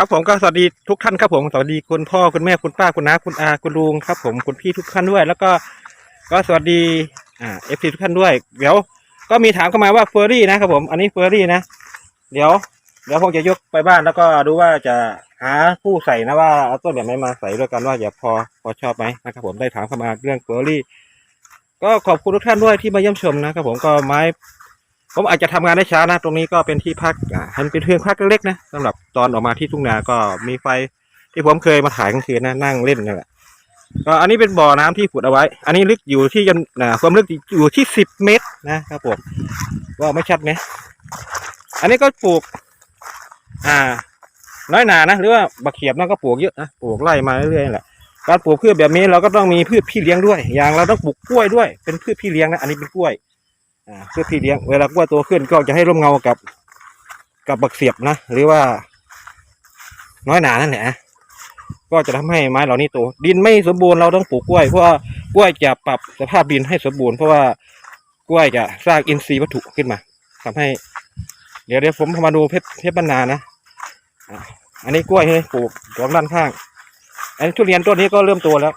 ครับผมก็สวัสดีทุกท่านครับผมสวัสดีคุณพ่อคุณแม่คุณป้าคุณน้าคุณอาคุณลุงครับ ผมคุณพี่ทุกท่านด้วย แล้วก็ก็สวัสดีอ่าเอฟซีทุกท่านด้วย เดี๋ยวก็มีถามเข้ามาว่าเฟอร์รี่นะครับผมอันนี้เฟอร์รี่นะ เดี๋ยว เดี๋ยวผมจะยกไปบ้านแล้วก็ดูว่าจะหาผู้ใส่นะว่าเอาต้นแบบไหนมาใส่ด้วยกันว่าจะพอพอชอบไหมนะครับผมได้ถามเข้ามาเรื่องเฟอร์รี่ ก็ขอบคุณทุกท่านด้วยที่มาเยี่ยมชมนะครับผมก็ไม้ ผมอาจจะทำงานได้ช้านะ ตรงนี้ก็เป็นที่พักอันเป็นเพียงพักเล็กๆนะสำหรับตอนออกมาที่ทุ่งนาก็มีไฟที่ผมเคยมาถ่ายกลางคืนนะนั่งเล่นนี่แหละก็อันนี้เป็นบ่อน้ำที่ขุดเอาไว้ อันนี้ลึกอยู่ที่ยันความลึกอยู่ที่สิบเมตรนะครับผมว่าไม่ชัดไหมอันนี้ก็ปลูก อ่า น้อยหนานะหรือว่าบักเขียบนั่นก็ปลูกเยอะนะปลูกไล่มาเรื่อยๆแหละการปลูกพืชแบบนี้เราก็ต้องมีพืชพี่เลี้ยงด้วย อย่างเราต้องปลูกกล้วยด้วย เป็นพืชพี่เลี้ยงนะอันนี้เป็นกล้วย เพื่อพี่เลี้ยงเวลากล้วยโตขึ้นก็จะให้ร่มเงากับ กับบักเสียบนะหรือว่า น้อยหนานั่นแหละก็จะทำให้ไม้เหล่านี้โตดินไม่สมบูรณ์เราต้องปลูกกล้วยเพราะว่ากล้วยจะปรับสภาพดินให้สมบูรณ์เพราะว่ากล้วยจะสร้างอินทรีย์วัตถุขึ้นมาทำให้ เดี๋ยวเดี๋ยวผมมาดูเพชรเพชรบรรณานะอันนี้กล้วยให้ปลูกสองด้านข้าง อันนี้ทุเรียนต้นนี้ก็เริ่มโตแล้ว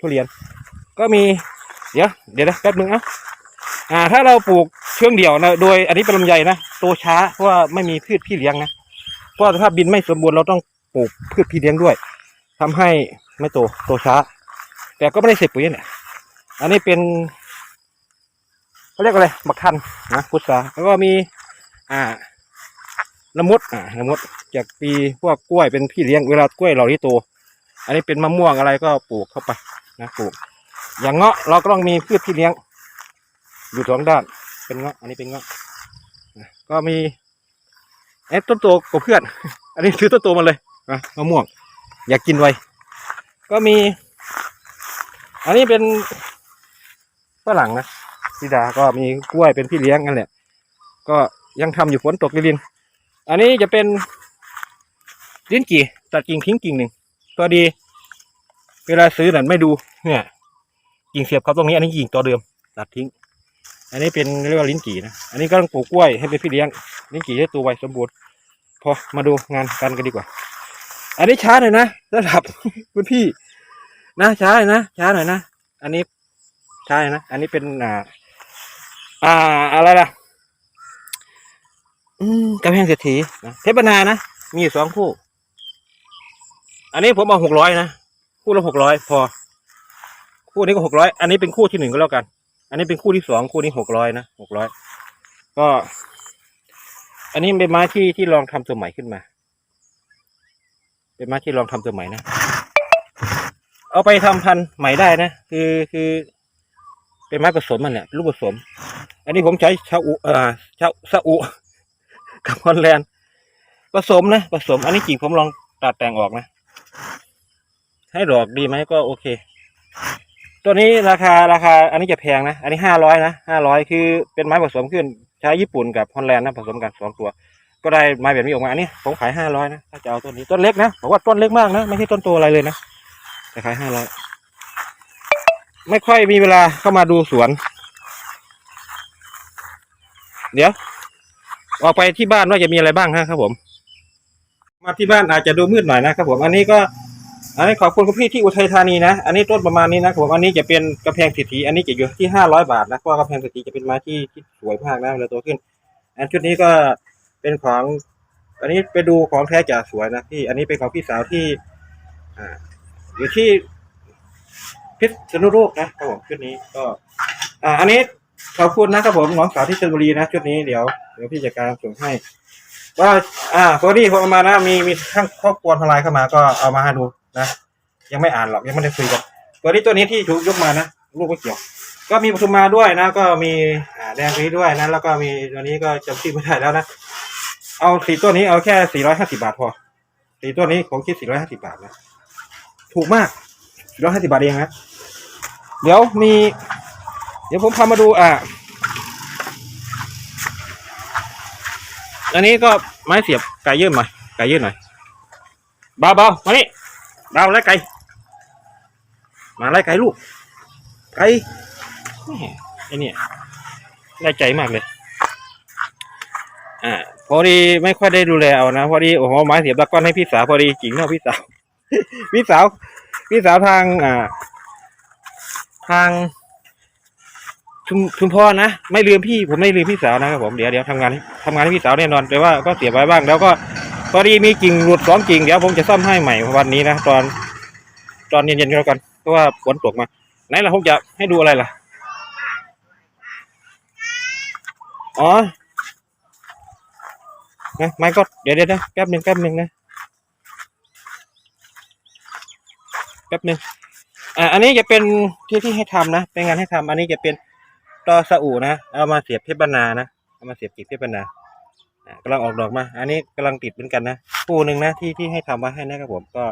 ทุเรียน ก็มี เดี๋ยวเดี๋ยวนะแป๊บนึงเอะ อ่า ถ้าเราปลูกเชื่องเดี่ยวนะโดยอันนี้เป็นลำไยนะโตช้าเพราะว่าไม่มีพืชพี่เลี้ยงนะเพราะว่าสภาพดินไม่สมบูรณ์เราต้องปลูกพืชพี่เลี้ยงด้วยทำให้ไม่โตโตช้า แต่ก็ไม่ได้เสพปุ๋ยเนี่ยอันนี้เป็นเขาเรียกอะไรบักทันนะพุทราแล้วก็มีอ่าละมุดอ่าละมุดจากปีพวกกล้วยเป็นพี่เลี้ยงเวลากล้วยเหล่านี้โต อันนี้เป็นมะม่วงอะไรก็ปลูกเข้าไปนะปลูก อย่างเงาะเราก็ต้องมีพืชพี่เลี้ยง อยู่สองด้าน เป็นเงาะ อันนี้เป็นเงาะ ก็มีเอ๊ะต้นโตกว่าเพื่อน อันนี้ซื้อต้นโตมาเลยมะม่วง อยากกินไว ก็มี อันนี้เป็นฝรั่งนะธิดา ก็มีกล้วยเป็นพี่เลี้ยงนั่นแหละ ก็ยังทำอยู่ฝนตกลิน อันนี้จะเป็นลิ้นจี่ตัดกิ่งทิ้งกิ่งหนึ่งตัวดี เวลาซื้อนั่นไม่ดู เนี่ย กิ่งเสียบเขาตรงนี้ อันนี้กิ่งตัวเดิมตัดทิ้ง อันนี้เป็นเรียกว่าลิ้นจี่นะ อันนี้ก็ต้องปลูกกล้วยให้เป็นพี่เลี้ยง ลิ้นจี่ให้ตัวไวสมบูรณ์ พอมาดูงานกันกันดีกว่า อันนี้ช้าหน่อยนะระดับคุณพี่ นะช้าหน่อยนะช้าหน่อยนะ อันนี้ช้าหน่อยนะ อันนี้เป็นอ่า อ่าอะไรล่ะ อืมกำแพงเศรษฐีนะเทพนานะ มีสองคู่ อันนี้ผมเอาหกร้อยนะ คู่ละหกร้อยพอ คู่นี้ก็หกร้อย อันนี้เป็นคู่ที่หนึ่งก็แล้วกัน อันนี้เป็นคู่ที่สองคู่นี้หกร้อยนะหกร้อยก็ อันนี้เป็นไม้ที่ที่ลองทำตัวใหม่ขึ้นมา เป็นไม้ที่ลองทำตัวใหม่นะเอาไปทำพันธุ์ใหม่ได้นะคือคือเป็นไม้ผสมมันเนี่ยลูกผสม อันนี้ผมใช้ชาอุเอ่อชาซาอุกับฮอลแลนด์ผสมนะผสม อันนี้กิ่งผมลองตัดแต่งออกนะ ให้ดอกดีไหมก็โอเค ตัวนี้ราคาราคาอันนี้จะแพงนะ อันนี้ห้าร้อยนะห้าร้อยคือเป็นไม้ผสมขึ้นใช้ญี่ปุ่นกับฮอลแลนด์นะผสมกันสองตัว ก็ได้ไม้แบบนี้ออกมาอันนี้ผมขายห้าร้อยนะถ้าจะเอาต้นนี้ต้นเล็กนะบอกว่าต้นเล็กมากนะไม่ใช่ต้นโตอะไรเลยนะแต่ขายห้าร้อยไม่ค่อยมีเวลาเข้ามาดูสวน เดี๋ยว ออกไปที่บ้านว่าจะมีอะไรบ้างฮะครับผม มาที่บ้านอาจจะดูมืดหน่อยนะครับผม อันนี้ก็ อันนี้ขอบคุณคุณพี่ที่อุทัยธานีนะ อันนี้ต้นประมาณนี้นะครับผมอันนี้จะเป็นกระแพงสิทธิอันนี้จะอยู่ที่ห้าร้อยบาทนะเพราะกระแพงสิทธิจะเป็นไม้ที่ที่สวยมากนะเวลาโตขึ้น อันชุดนี้ก็เป็นของ อันนี้ไปดูของแท้จากสวยนะพี่ อันนี้เป็นของพี่สาวที่ อ่า อยู่ที่พิษณุโลกนะครับผมชุดนี้ก็ อ่า อันนี้ขอบคุณนะครับผมน้องสาวที่ชลบุรีนะชุดนี้เดี๋ยวเดี๋ยวพี่จัดการส่งให้ว่าอ่าพอดีผมเอามานะมีมีทั้งครอบครัวทลายเข้ามาก็เอามาให้ดู นะยังไม่อ่านหรอกยังไม่ได้คุยกันตัวนี้ตัวนี้ที่ถูกยกมานะลูกไม่เกี่ยว ก็มีปทุมมาด้วยนะ ก็มีแดงนี้ด้วยนะ แล้วก็มีตัวนี้ก็จำชื่อไม่ได้แล้วนะเอาสีตัวนี้เอาแค่สี่ร้อยห้าสิบาทพอสีตัวนี้ผมคิดสี่ร้อยห้าสิบาทนะถูกมากสี่ร้อยห้าสิบาทเองนะเดี๋ยวมี เดี๋ยวผมพามาดูอ่าอันนี้ก็ไม้เสียบไก่ยื่นหน่อยไก่ยื่นหน่อยเบาเบามานี่ เบาไล่ไก่ มาไล่ไก่ลูก ไก่ไอเนี่ได้ใจมากเลย อ่า พอดีไม่ค่อยได้ดูแลเอานะ พอดีโอ้โหไม้เสียบตะก้อนให้พี่สาวพอดีจริงเนาะพี่สาว พี่สาว พี่สาวทาง อ่า ทางชุมชุมพรนะไม่ลืมพี่ผมไม่ลืมพี่สาวนะครับผมเดี๋ยวเดี๋ยวทำงานทำงานให้พี่สาวแน่นอนแต่ว่าก็เสียบไว้บ้าง แล้วก็ พอดีมีกิ่งหลุดสองกิ่งเดี๋ยวผมจะซ่อมให้ใหม่วันนี้นะตอน ตอนเย็นๆก็แล้วกันเพราะว่าฝนตกมา ไหนล่ะผมจะให้ดูอะไรล่ะ อ๋อนะไม่ก็เดี๋ยวเดี๋ยวนะแป๊บหนึ่งแป๊บหนึ่งนะแป๊บหนึ่งอ่าอันนี้จะเป็นที่ที่ให้ทำนะเป็นงานให้ทำอันนี้จะเป็นตอสะอูนะเอามาเสียบเพชรบรรณานะเอามาเสียบกิ่งเพชรบรรณา กำลังออกดอกมา อันนี้กำลังติดเหมือนกันนะคู่หนึ่งนะที่ที่ให้ทำไว้ให้นะครับผมก็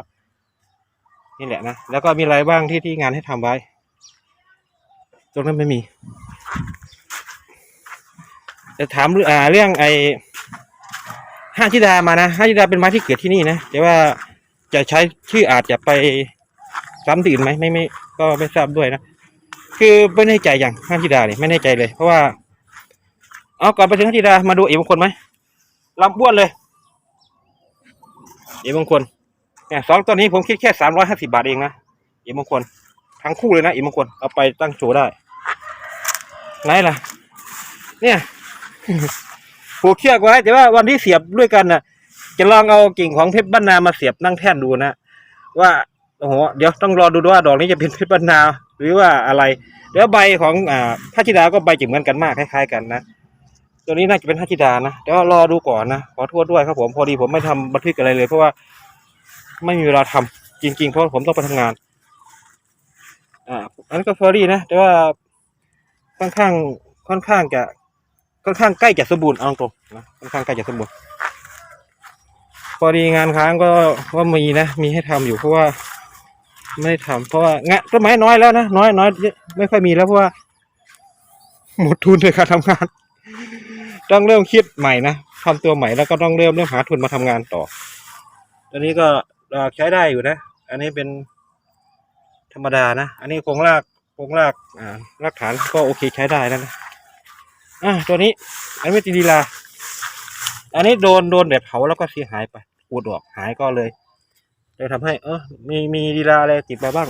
นี่แหละนะแล้วก็มีอะไรบ้างที่ที่งานให้ทำไว้ ตรงนั้นไม่มีจะถามเรื่องอ่าเรื่องไอห้าชิดามานะห้าชิดาเป็นไม้ที่เกิดที่นี่นะแต่ว่าจะใช้ชื่ออาจจะไปซ้ำที่อื่นไหมไม่ไม่ก็ไม่ทราบด้วยนะคือไม่แน่ใจอย่างห้าชิดาเนี่ยไม่แน่ใจเลย เพราะว่าเอาก่อนไปถึงห้าชิดามาดูเอกมงคลไหม ลำบ้วนเลย เอกมงคลเนี่ยสองตัวนี้ผมคิดแค่สามร้อยห้าสิบาทเองนะเอกมงคลทั้งคู่เลยนะเอกมงคลเอาไปตั้งโชว์ได้ไหนล่ะ เนี่ยผูกเชือกไว้แต่ว่าวันที่เสียบด้วยกันน่ะ จะลองเอากิ่งของเพชรบ้านนามาเสียบนั่งแท่นดูนะว่าโอ้โหเดี๋ยวต้องรอดูว่าดอกนี้จะเป็นเพชรบ้านนาหรือว่าอะไร เดี๋ยวใบของอ่าพระธิดาก็ใบจะเหมือนกันมากคล้ายๆกันนะ ตัวนี้น่าจะเป็นพระธิดานะเดี๋ยวรอดูก่อนนะขอโทษด้วยครับผมพอดีผมไม่ทำบันทึกอะไรเลย เพราะว่าไม่มีเวลาทำจริง ๆ เพราะผมต้องไปทำงาน อ่าอันนั้ก็เฟอรี่นะ แต่ว่าค่อนข้างค่อนข้างจะค่อนข้างใกล้จะสมบูรณ์เอาตรงนะค่อนข้างใกล้จะสมบูรณ์พอดีงานค้างก็ว่ามีนะมีให้ทำอยู่เพราะว่าไม่ได้ทำเพราะว่างานต้นไม้น้อยแล้วนะน้อยน้อยไม่ค่อยมีแล้วเพราะว่าหมดทุนในการทำงาน ต้องเริ่มคิดใหม่นะทำตัวใหม่แล้วก็ต้องเริ่มเริ่มหาทุนมาทำงานต่อ ตอนนี้ก็ใช้ได้อยู่นะ อันนี้เป็นธรรมดานะ อันนี้โครงรากโครงรากอ่ารากฐานก็โอเคใช้ได้แล้วนะอะตัวนี้ อันนี้ไม่ตีดีลา อันนี้โดนโดนแบบเผาแล้วก็เสียหายไปปูดออกหายก็เลยเลยทำให้ เออมีมีดีลาอะไรติดมาบ้าง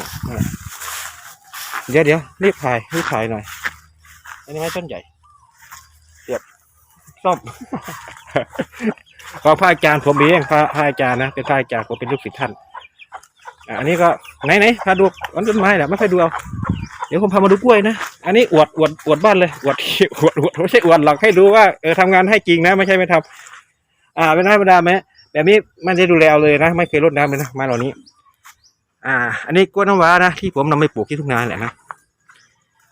เดี๋ยวเดี๋ยวรีบถ่ายรีบถ่ายหน่อย อันนี้ไม้ต้นใหญ่ ซ่อมขอพระอาจารย์ผมเองพระพระอาจารย์นะเป็นพระอาจารย์ผมเป็นลูกศิษย์ท่านอะอันนี้ก็ไหนไหนพาดูอันต้นไม้แหละไม่ค่อยดูเอาเดี๋ยวผมพามาดูกล้วยนะอันนี้อวดอวดอวดบ้านเลยอวดอวดอวดไม่ใช่อวดหรอกให้ดูว่าเออทำงานให้จริงนะไม่ใช่ไม่ทำอ่าเป็นธรรมดาไหมแบบนี้ไม่ได้ดูแลเอาเลยนะ ไม่เคยรดน้ำเลยนะม้เหล่านี้ อ่า อันนี้กล้วยน้ำว้านะที่ผมนำไปปลูกที่ทุ่งนาแหละนะ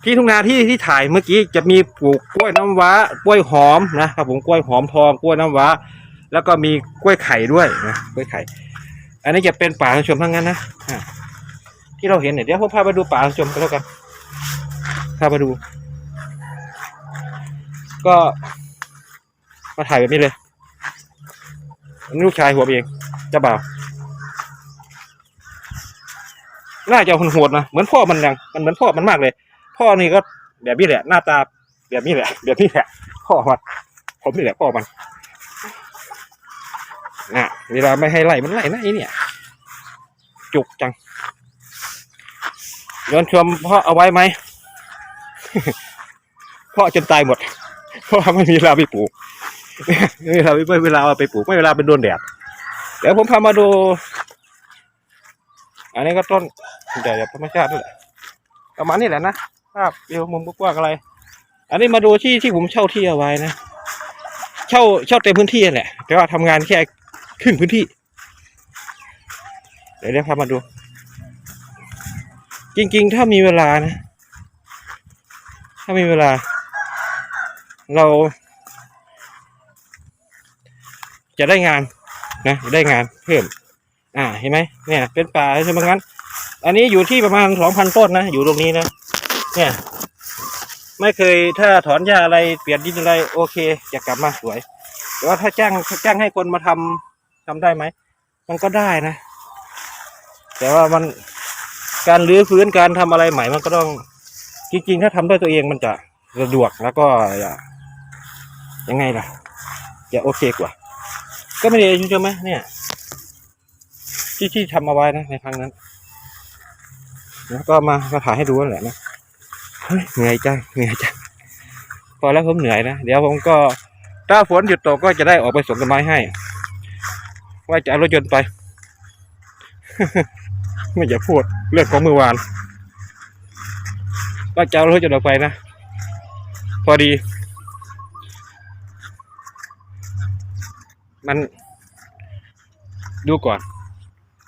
ที่ทุ่งนาที่ที่ถ่ายเมื่อกี้จะมีปลูกกล้วยน้ำว้ากล้วยหอมนะครับผมกล้วยหอมทองกล้วยน้ำว้า แล้วก็มีกล้วยไข่ด้วยนะกล้วยไข่ อันนี้จะเป็นป่าชมทั้งนั้นนะที่เราเห็นเนี่ยเดี๋ยวผมพาไปดูป่าชมกันแล้วกันพามาดู ก็มาถ่ายแบบนี้เลยนนี้ลูกชายหัวเองจ้าบ่าวน่าจะโหดๆนะเหมือนพ่อมันยังมันเหมือนพ่อมันมากเลย พ่อนี่ก็แบบนี้แหละ หน้าตาแบบนี้แหละ แบบนี้แหละ พ่อมันผมนี่แหละพ่อมันน่ะเวลาไม่ให้ไล่มันไล่นะไอ้เนี่ย จุกจังย้อนชมพ่อเอาไว้ไหมเพราะจนตายหมดเพราะไม่มีเวลาไปปลูกไม่มีเวลาไม่เวลาไปปลูกไม่เวลาไปโดนแดดเดี๋ยวผมพามาดู อันนี้ก็ต้นใหญ่แบบธรรมชาติด้วยประมาณนี้แหละนะ ภาพวิวมุมกว้างๆอะไร อันนี้มาดูที่ที่ผมเช่าที่เอาไว้นะ เช่าเช่าเต็มพื้นที่แหละ แต่ว่าทำงานแค่ครึ่งพื้นที่ เดี๋ยวเดี๋ยวพามาดู จริง ๆ ถ้ามีเวลานะ ถ้ามีเวลา เรา จะได้งานนะได้งานเพิ่ม อ่าเห็นไหมเนี่ย เป็นป่าใช่ไหมงั้น อันนี้อยู่ที่ประมาณสองพันต้นนะ อยู่ตรงนี้นะ เนี่ย ไม่เคยถ้าถอนหญ้าอะไรเปลี่ยนดินอะไร โอเคจะกลับมาสวย แต่ว่าถ้าจ้างจ้างให้คนมาทำทำได้ไหม มันก็ได้นะ แต่ว่ามันการรื้อฟื้นการทำอะไรใหม่มันก็ต้อง จริงๆ ถ้าทำด้วยตัวเองมันจะสะดวกแล้วก็ยังไงล่ะจะโอเคกว่า ก็ไม่ได้ยุ่งใช่ไหมเนี่ย ที่ที่ทำเอาไว้นะในครั้งนั้นแล้วก็มามาถ่ายให้ดูนั่นแหละนะ เหนื่อยจังเหนื่อยจังพอแล้วผมเหนื่อยนะเดี๋ยวผมก็ถ้าฝนหยุดตกก็จะได้ออกไปส่งต้นไม้ให้ ว่าจะเอารถยนต์ไป ไม่อย่าพูดเรื่องของเมื่อวานว่าจะเอารถยนต์ออกไปนะ พอดี มันดูก่อน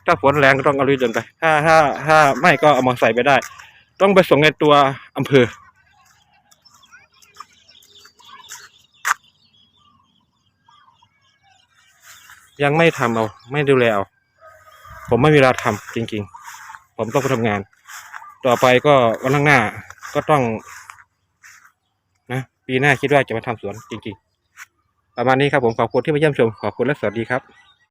ถ้าฝนแรงก็ต้องเอารถยนต์ไป ถ้าถ้าถ้าไม่ก็เอามอเตอร์ไซค์ไปได้ ต้องไปส่งในตัวอำเภอ ยังไม่ทำเอา ไม่ดูแลเอา ผมไม่มีเวลาทำจริง ๆ ผมต้องไปทำงาน ต่อไปก็วันข้างหน้าก็ต้อง นะปีหน้าคิดว่าจะมาทำสวนจริง ๆ ประมาณนี้ครับผมขอบคุณที่มาเยี่ยมชม ขอบคุณและสวัสดีครับ